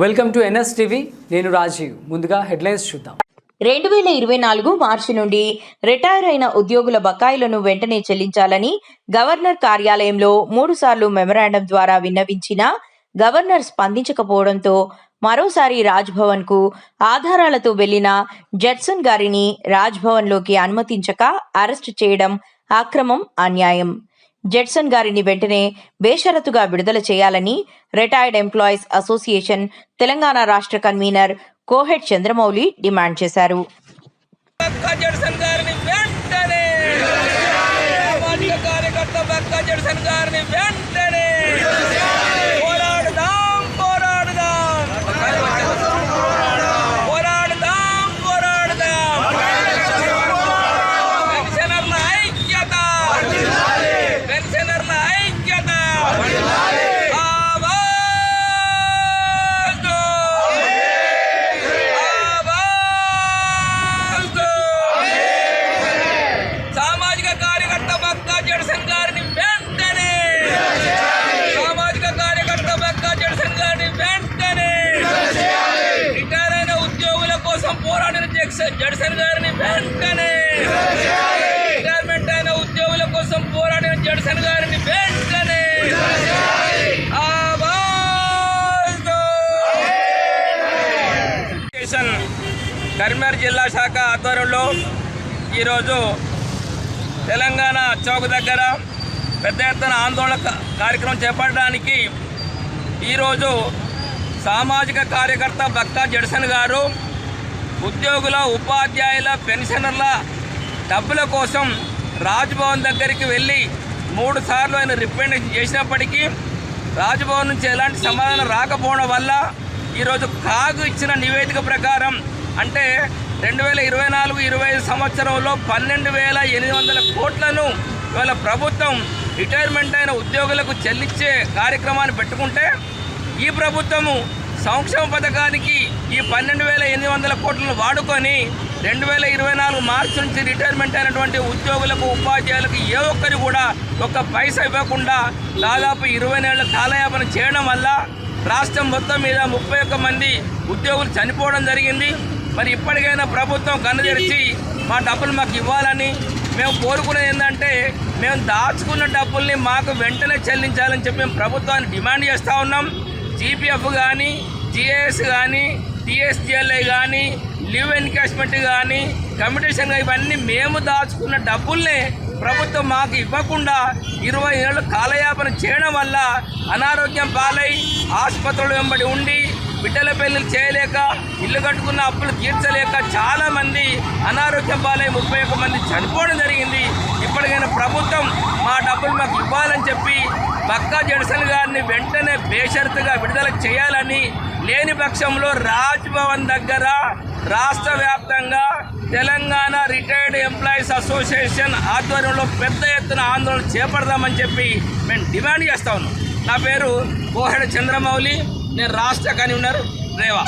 Welcome to NS TV. నేను రాజీవ్. ముందుగా headlines చూద్దాం. రెండు వేల ఇరవై నాలుగు మార్చి నుండి రిటైర్ అయిన ఉద్యోగుల బకాయిలను వెంటనే చెల్లించాలని గవర్నర్ కార్యాలయంలో మూడుసార్లు మెమరాండం ద్వారా విన్నవించిన గవర్నర్ స్పందించకపోవడంతో మరోసారి రాజ్భవన్కు ఆధారాలతో వెళ్ళిన జడ్సన్ గారిని రాజ్భవన్లోకి అనుమతించక అరెస్ట్ చేయడం అక్రమం అన్యాయం. జెట్సన్ గారిని వెంటనే బేషరతుగా విడుదల చేయాలని రిటైర్డ్ ఎంప్లాయీస్ అసోసియేషన్ తెలంగాణ రాష్ట్ర కన్వీనర్ కోహెడ్ చంద్రమౌళి డిమాండ్ చేశారు. కార్యకర్త గారిని కరీంనగర్ జిల్లా శాఖ ఆధ్వర్యంలో ఈరోజు తెలంగాణ చౌక్ దగ్గర పెద్ద ఎత్తున ఆందోళన క- కార్యక్రమం చేపట్టడానికి ఈరోజు సామాజిక కార్యకర్త భక్త జడ్సన్ గారు ఉద్యోగుల ఉపాధ్యాయుల పెన్షనర్ల డబ్బుల కోసం రాజ్భవన్ దగ్గరికి వెళ్ళి మూడు సార్లు ఆయన రిప్రజెంటేషన్ చేసినప్పటికీ రాజ్భవన్ నుంచి ఎలాంటి సమాధానం రాకపోవడం వల్ల ఈరోజు కాగు ఇచ్చిన నివేదిక ప్రకారం అంటే రెండు వేల ఇరవై నాలుగు ఇరవై ఐదు సంవత్సరంలో పన్నెండు వేల ఎనిమిది వందల కోట్లను ఇవాళ ప్రభుత్వం రిటైర్మెంట్ అయిన ఉద్యోగులకు చెల్లించే కార్యక్రమాన్ని పెట్టుకుంటే ఈ ప్రభుత్వము సంక్షేమ పథకానికి ఈ పన్నెండు వేల ఎనిమిది వందల కోట్లను వాడుకొని రెండు వేల ఇరవై నాలుగు మార్చి నుంచి రిటైర్మెంట్ అయినటువంటి ఉద్యోగులకు ఉపాధ్యాయులకు ఏ ఒక్కరు కూడా ఒక్క పైసా ఇవ్వకుండా దాదాపు ఇరవై నెలల కాలయాపన చేయడం వల్ల రాష్ట్రం మొత్తం మీద ముప్పై ఒక్క మంది ఉద్యోగులు చనిపోవడం జరిగింది. మరి ఇప్పటికైనా ప్రభుత్వం కన్ను తెరిచి మా డబ్బులు మాకు ఇవ్వాలని మేము కోరుకునేది ఏంటంటే మేము దాచుకున్న డబ్బుల్ని మాకు వెంటనే చెల్లించాలని చెప్పి మేము ప్రభుత్వాన్ని డిమాండ్ చేస్తూ ఉన్నాం. జీపీఎఫ్ కానీ జిఏఎస్ కానీ టీఎస్జిఎల్ఐ కానీ లీవ్ ఎన్కాష్మెంట్ కానీ కమిటేషన్ ఇవన్నీ మేము దాచుకున్న డబ్బుల్నే ప్రభుత్వం మాకు ఇవ్వకుండా ఇరవై ఏళ్ళు కాలయాపన చేయడం వల్ల అనారోగ్యం పాలై ఆసుపత్రులు వెంబడి ఉండి బిడ్డల పెళ్ళిళ్ళు చేయలేక ఇల్లు కట్టుకున్న అప్పులు తీర్చలేక చాలా మంది అనారోగ్యం పాలై ముప్పై ఒక్క మంది చనిపోవడం జరిగింది. ఇప్పటికైనా ప్రభుత్వం మా డబ్బులు మాకు ఇవ్వాలని చెప్పి పక్కా జడ్సన్ గారిని వెంటనే బేషరతుగా విడుదల చేయాలని లేని పక్షంలో రాజ్భవన్ దగ్గర రాష్ట్ర వ్యాప్తంగా తెలంగాణ రిటైర్డ్ ఎంప్లాయీస్ అసోసియేషన్ ఆధ్వర్యంలో పెద్ద ఎత్తున ఆందోళన చేపడదామని చెప్పి మేము డిమాండ్ చేస్తా ఉన్నాం. నా పేరు కోహెడ చంద్రమౌళి. నేను రాష్ట్ర కన్వీనర్ రేవా.